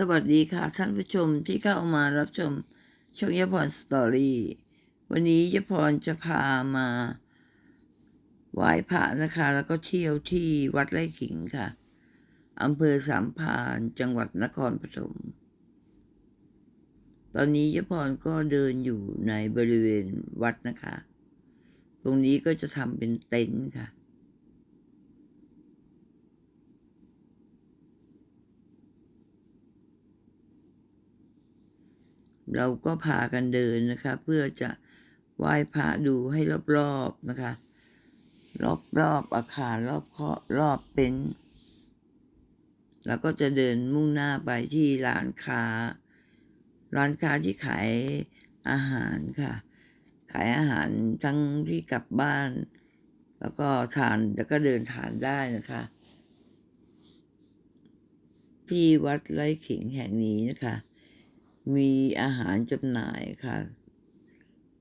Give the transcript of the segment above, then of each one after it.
สวัสดีค่ะท่านผู้ชมที่เข้ามารับชมช่องยพรสตอรี่วันนี้ยพรจะพามาไหว้พระนะคะ แล้วก็เที่ยวที่วัดไร่ขิงค่ะอำเภอสามพานจังหวัดนครปฐมตอนนี้ยพรก็เดินอยู่ในบริเวณวัดนะคะ ตรงนี้ก็จะทำเป็นเต็นท์ค่ะ เราก็พากันเดินนะคะ เพื่อจะไหว้พระดูให้รอบๆนะคะ รอบๆอาคารรอบเคาะรอบเป็นแล้วก็จะเดินมุ่งหน้าไปที่ร้านค้า ร้านค้าที่ขายอาหารค่ะ ขายอาหารทั้งที่กลับบ้าน แล้วก็ทานแล้วก็เดินทานได้นะคะ ที่วัดไร่ขิงแห่งนี้นะคะ มีอาหารจำหน่ายค่ะ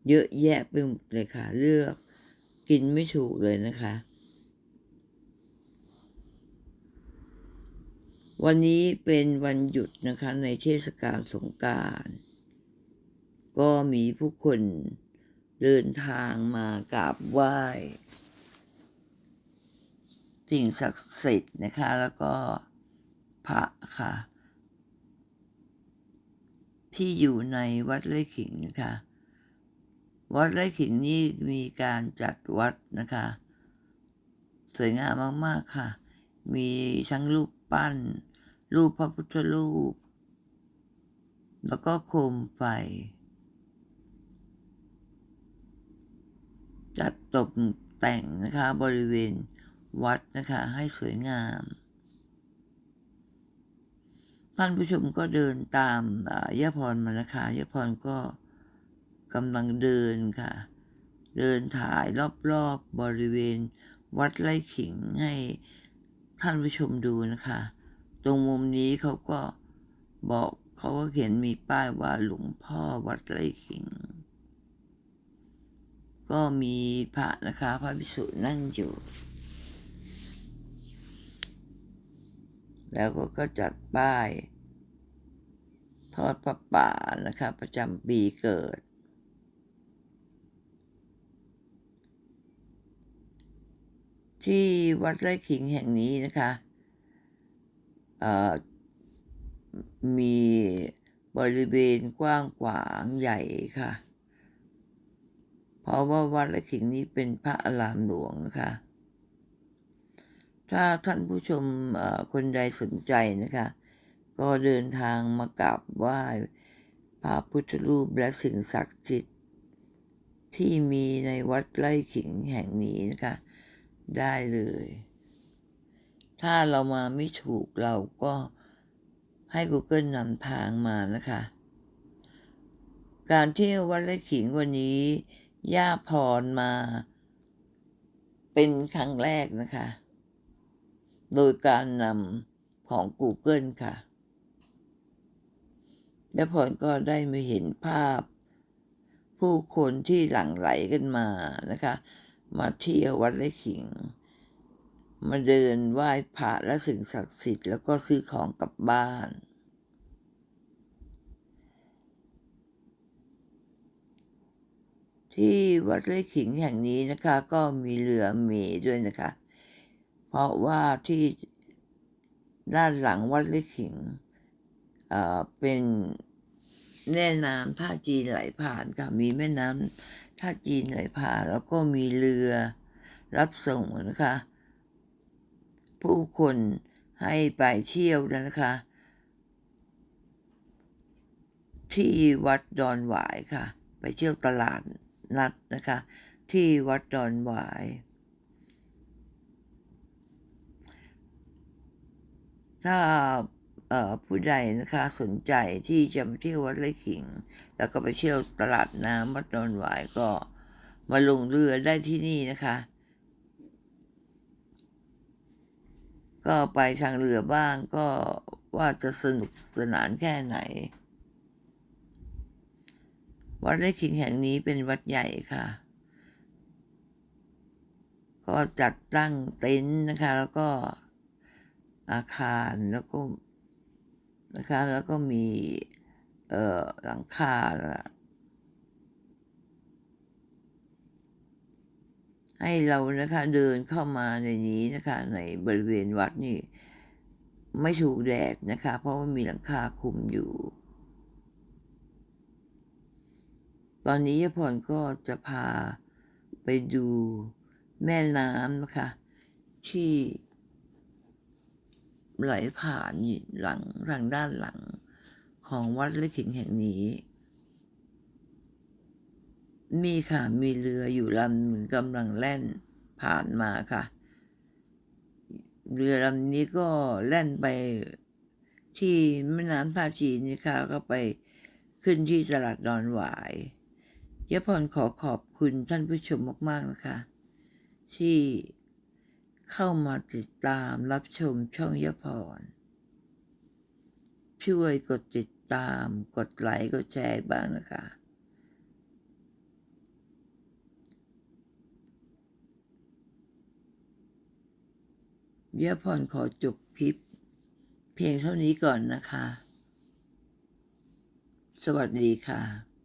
เยอะแยะไปหมดเลยค่ะ เลือกกินไม่ถูกเลยนะคะ วันนี้เป็นวันหยุดนะคะในเทศกาลสงการก็มีผู้คนเดินทางมากราบไหว้ สิ่งศักดิ์สิทธิ์นะคะ แล้วก็พระค่ะ ที่อยู่ในวัดไร่ขิงนะคะวัดไร่ขิงนี่มีการจัดวัดนะคะ สวยงามมากๆค่ะ มีทั้งรูปปั้น รูปพระพุทธรูป แล้วก็โคมไฟ จัดตกแต่งนะคะบริเวณวัดนะคะให้สวยงาม ท่านผู้ชมก็เดินตามยะพรมานะคะยะพรก็กำลังเดินค่ะ เดินถ่ายรอบๆบบริเวณ วัดไร่ขิงให้ท่านผู้ชมดูนะคะ ตรงมุมนี้เขาก็บอกเขาก็เขียนมีป้ายว่าหลวงพ่อวัดไร่ขิง ก็มีพระนะคะ พระภิกษุนั่งอยู่ แล้วก็ก็จัดป้าย ทอดพระป่านะคะประจำปีเกิด ที่วัดไร่ขิงแห่งนี้นะคะมีบริเวณกว้างขวางใหญ่ค่ะ เพราะว่าวัดไร่ขิงนี้เป็นพระอารามหลวงนะคะ ถ้าท่านผู้ชมคนใดสนใจนะคะ ก็เดินทางมากราบไหว้พระพุทธรูปและสิ่งศักดิ์สิทธิ์ที่มีในวัดไร่ขิงแห่งนี้นะคะได้เลย ถ้าเรามาไม่ถูกเราก็ให้ Google นำทางมานะคะ การเที่ยววัดไร่ขิงวันนี้ ย่าพรมา เป็นครั้งแรกนะคะ โดยการนำของ Google ค่ะ แม่พรก็ได้มาเห็นภาพ ผู้คนที่หลั่งไหลกันมานะคะ มาเที่ยววัดไร่ขิง มาเดินไหว้พระและสิ่งศักดิ์สิทธิ์แล้วก็ซื้อของกลับบ้านที่วัดไร่ขิงแห่งนี้นะคะ ก็มีเรือเมด้วยนะคะ เพราะว่าที่ด้านหลังวัดไร่ขิงเป็น แม่น้ำท่าจีนไหลผ่านค่ะมีแม่น้ำท่าจีนไหลผ่าน แล้วก็มีเรือรับส่งนะคะ ผู้คนให้ไปเที่ยวนะคะ ที่วัดดอนหวายค่ะ ไปเที่ยวตลาดนัดนะคะ ที่วัดดอนหวายถ้า ผู้ใดนะคะสนใจที่จะมาเที่ยววัดไร่ขิง แล้วก็ไปเที่ยวตลาดน้ำวัดดอนหวายก็มาลงเรือได้ที่นี่นะคะ ก็ไปทางเรือบ้างก็ว่าจะสนุกสนานแค่ไหน วัดไร่ขิงแห่งนี้เป็นวัดใหญ่ค่ะ ก็จัดตั้งเต็นท์นะคะ แล้วก็อาคารแล้วก็ นะคะ แล้วก็มีเอ่อหลังคาละให้เรานะคะเดินเข้ามาในนี้นะคะ ในบริเวณวัดนี่ ไม่ถูกแดดนะคะ เพราะว่ามีหลังคาคุมอยู่ ตอนนี้ยายพรก็จะพาไปดูแม่น้ำนะคะ ที่ ไหลผ่านหลังทางด้านหลังของวัดและขิงแห่งนี้ มีค่ะ มีเรืออยู่ลำหนึ่งกำลังแล่นผ่านมาค่ะ เรือลำนี้ก็แล่นไปที่แม่น้ำท่าจีนนี่ค่ะ ก็ไปขึ้นที่ตลาดดอนหวายยะพรขอขอบคุณท่านผู้ชมมาก ๆ นะคะ ที่ เข้ามาติดตามรับชมช่องยพร ช่วยกดติดตามกดไลค์กดแชร์บ้างนะคะ ยพรขอจบคลิป เพียงเท่านี้ก่อนนะคะ สวัสดีค่ะ